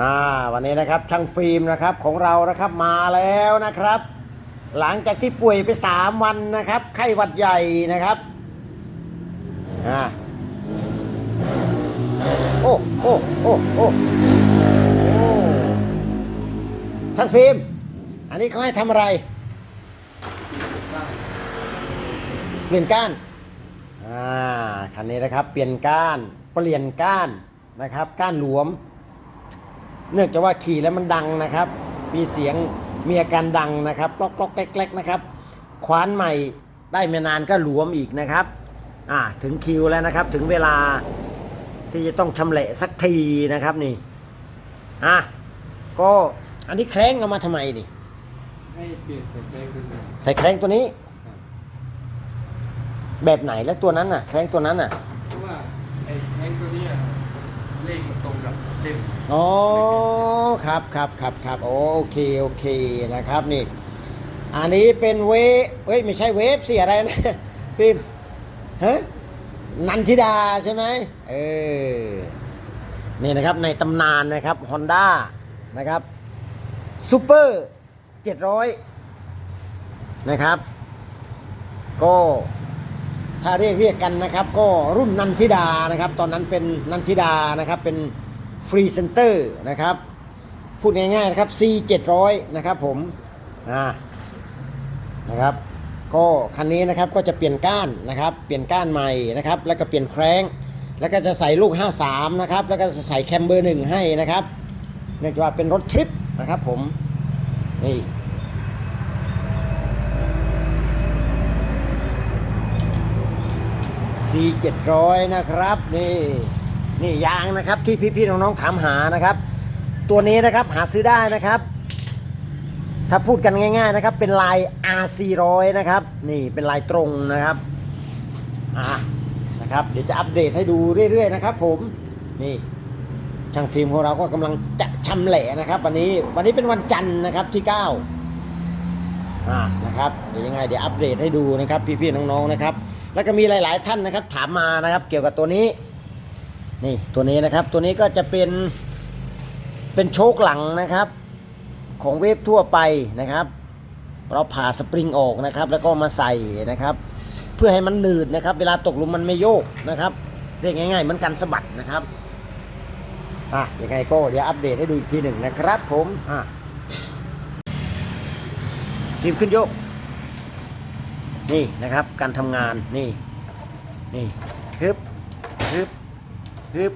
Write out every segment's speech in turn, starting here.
อ่าวันนี้นะครับช่างฟิล์มนะครับของเรานะครับมาแล้วนะครับ หลังจากที่ป่วยไป 3 วันนะครับ ไข้หวัดใหญ่นะครับอ่าโอ้โอ้โอ้โอ้โอ้ช่างฟิล์ม อันนี้เขาให้ทำอะไรเปลี่ยนก้านอ่าคันนี้นะครับเปลี่ยนก้านเปลี่ยนก้านนะครับ ก้านหลวม เนื่องจากว่าขี่แล้วมันดังนะครับ มีเสียงมีอาการดังนะครับกลอกกลอกแกลกๆนะครับ คว้านใหม่ได้ไม่นานก็หลวมอีกนะครับอ่าถึงคิวแล้วนะครับ ถึงเวลาที่จะต้องชำแหละสักทีนะครับนี่อะก็อันนี้แคร้งเอามาทำไมนี่ให้เปลี่ยนสเปคขึ้นมาใส่แคร้งตัวนี้ แบบไหนแล้วตัวนั้นน่ะ แคร้งตัวนั้นน่ะ เพราะว่าไอ้แท่งตัวเนี้ยเลขมันตรงกับ เล่มอ๋อครับครับครับครับโอเคโอเคนะครับนี่อันนี้เป็นเวฟเฮ้ยไม่ใช่เวฟสิอะไรนะฟิล์มฮะนันทิดาใช่ไหมเออนี่นะครับในตำนานนะครับ Honda นะครับซูเปอร์700 นะครับ ก็ถ้าเรียกเรียกกันนะครับ ก็รุ่นนันทิดานะครับ ตอนนั้นเป็นนันทิดานะครับเป็น ฟรีเซนเตอร์นะครับ พูดง่ายๆนะครับ C 700นะครับผมอ่านะครับก็คันนี้นะครับก็จะเปลี่ยนก้านนะครับ เปลี่ยนก้านใหม่นะครับ แล้วก็เปลี่ยนแคร้ง แล้วก็จะใส่ลูก 53 นะครับ แล้วก็จะใส่แคมเบอร์หนึ่งให้นะครับเนื่องจากว่าเป็นรถทริปนะครับผมนี่ C 700นะครับนี่ นี่ยางนะครับที่พี่ๆน้องๆถามหานะครับ ตัวนี้นะครับหาซื้อได้นะครับ ถ้าพูดกันง่าย ๆนะครับ เป็นลาย R400 นะครับ นี่เป็นลายตรงนะครับอะนะครับเดี๋ยวจะอัปเดตให้ดูเรื่อยๆนะครับ ผมนี่ช่างฟิล์มของเราก็กำลังจะชำแหละนะครับ วันนี้วันนี้เป็นวันจันทร์นะครับที่9อ่านะครับเดี๋ยวยังไงเดี๋ยวอัปเดตให้ดูนะครับ พี่ๆน้องๆนะครับ แล้วก็มีหลาย ๆ ท่านนะครับ ถามมานะครับ เกี่ยวกับตัวนี้ นี่ตัวนี้นะครับตัวนี้ก็จะเป็นเป็นโชคหลังนะครับ ของเวฟทั่วไปนะครับ เราผ่าสปริงออกนะครับ แล้วก็มาใส่นะครับ เพื่อให้มันหนืดนะครับ เวลาตกหลุมมันไม่โยกนะครับเรียกง่ายๆเหมือนกันสะบัดนะครับอะยังไงก็เดี๋ยวอัปเดตให้ดูอีกทีหนึ่งนะครับ ผมอะทีมขึ้นโยก นี่นะครับ การทำงานนี่นี่ฮึบฮึบ ฮึบ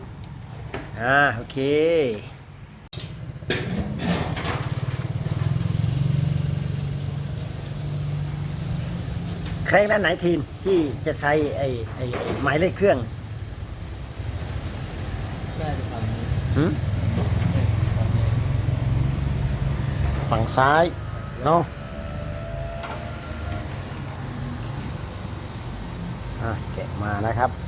อ่าโอเคแครงด้านไหนทีมที่จะใส่ไอ้ไอ้ไอ้หมายเลขเครื่องได้ฝั่งนี้หืมฝั่งซ้ายเนาะอะแกะมานะครับ